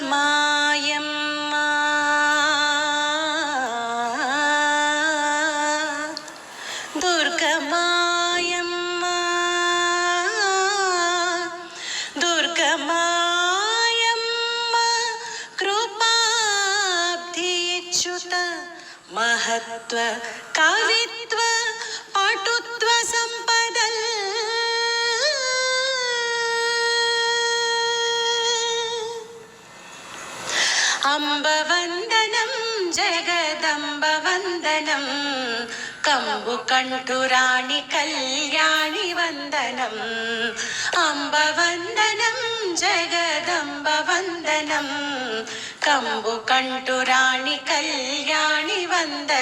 മായമ്മ മഹത്വ കവിത്വ പാട്ടു അംബവന്ദനം ജഗദംബവന്ദനം കമ്പു കണ്ടുരാണി കല്യാണി വന്ദനം അംബവന്ദനം ജഗദംബവന്ദനം കമ്പു കണ്ടുരാണി കല്യാണി വന്ദനം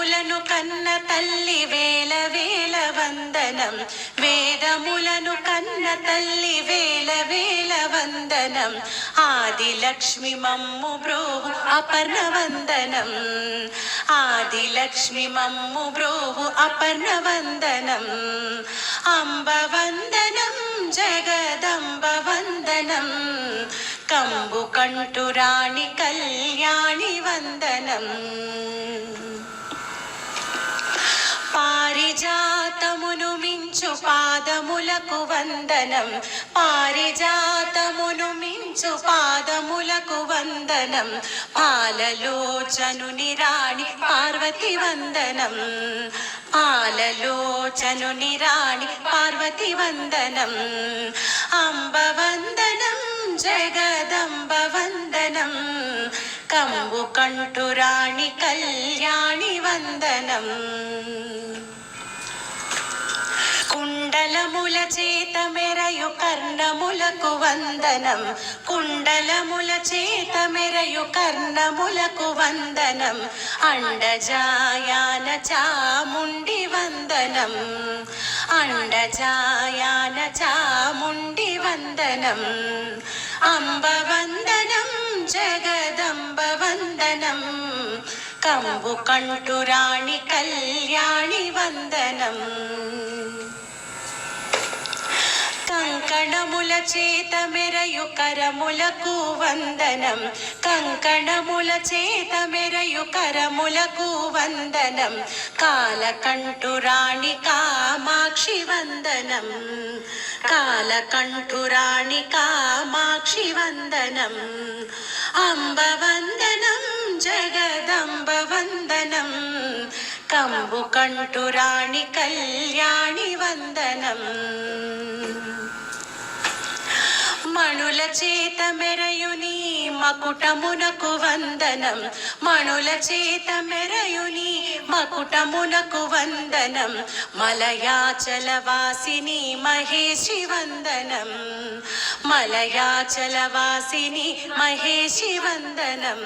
వేదములను కన్న తల్లి వేల వేల వందనం. వేదములను కన్న తల్లి వేల వేల వందనం. ఆది లక్ష్మి మమ్ము బ్రోహు అపర్ణ వందనం. ఆది లక్ష్మి మమ్ము బ్రోహు అపర్ణ వందనం. అంబ వందనం జగదంబ వందనం కంబు కంఠురాణి కళ్యాణి వందనం. పాదములకు వందనం. పారిజాతమును మించు పాదములకు వందనం. పాలలోచనుని రాణి పార్వతి వందనం. పాలలోచనుని రాణి పార్వతి వందనం. అంబ వందనం జగదంబ వందనం. కంబు కంటురాణి కళ్యాణి వందనం. కుండలముల చేత మెరయు కర్ణములకు వందనం కుండలముల చేత మెరయు కర్ణములకు వందనం అండజాయాన చాముండి వందనం అండజాయాన చాముండి వందనం అంబ వందనం జగదంబ వందనం కంబు కంఠురాణి కళ్యాణి వందనం కంకణముల చేత మెరయు కరములకు వందనం. కంకణముల చేత మెరయు కరములకు వందనం. కాలకంఠురాణి కామాక్షి వందనం. కాలకంఠురాణి కామాక్షి వందనం. అంబ వందనం జగదంబ వందనం కంబు కంఠురాణి కళ్యాణి వందనం మణుల చేత మెరయుని మకుటమునకు వందనం. మణుల చేత మెరయుని మకుటమునకు వందనం. మలయాచల వాసిని మహేషి వందనం. మలయాచల వాసిని మహేషి వందనం.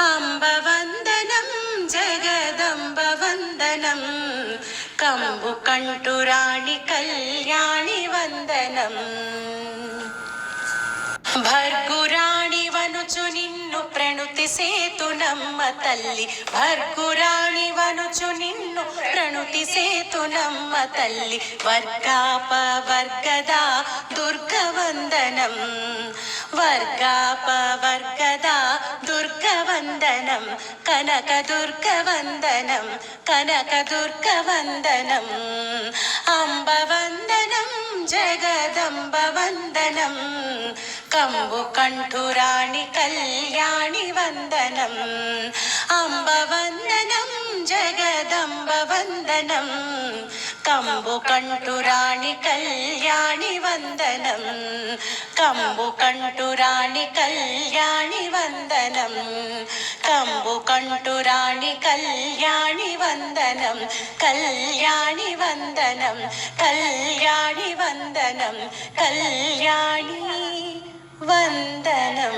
అంబ వందనం జగదంబ వందనం కంబు కంటురాణి కళ్యాణి వందనం. భర్గురాణి వనుచు నిన్ను ప్రణుతి సేతు నమ్మ తల్లి. భర్గురాణి వనుచు నిన్ను ప్రణుతి సేతు నమ్మ తల్లి. వర్గాప వర్గదా దుర్గ వందనం వర్గాప వర్గదా దుర్గ వందనం കമ്പുകണ്ഠുരാണി കല്യാണി വന്ദനം അംബ വന്ദനം ജഗദംബ വന്ദനം കമ്പുകണ്ഠുരാണി കല്യാണി വന്ദനം കമ്പുകണ്ഠുരാണി കല്യാണി വന്ദനം കമ്പുകണ്ഠുരാണി കല്യാണി വന്ദനം കല്യാണി വന്ദനം കല്യാണി വന്ദനം കല്യാണി വന്ദനം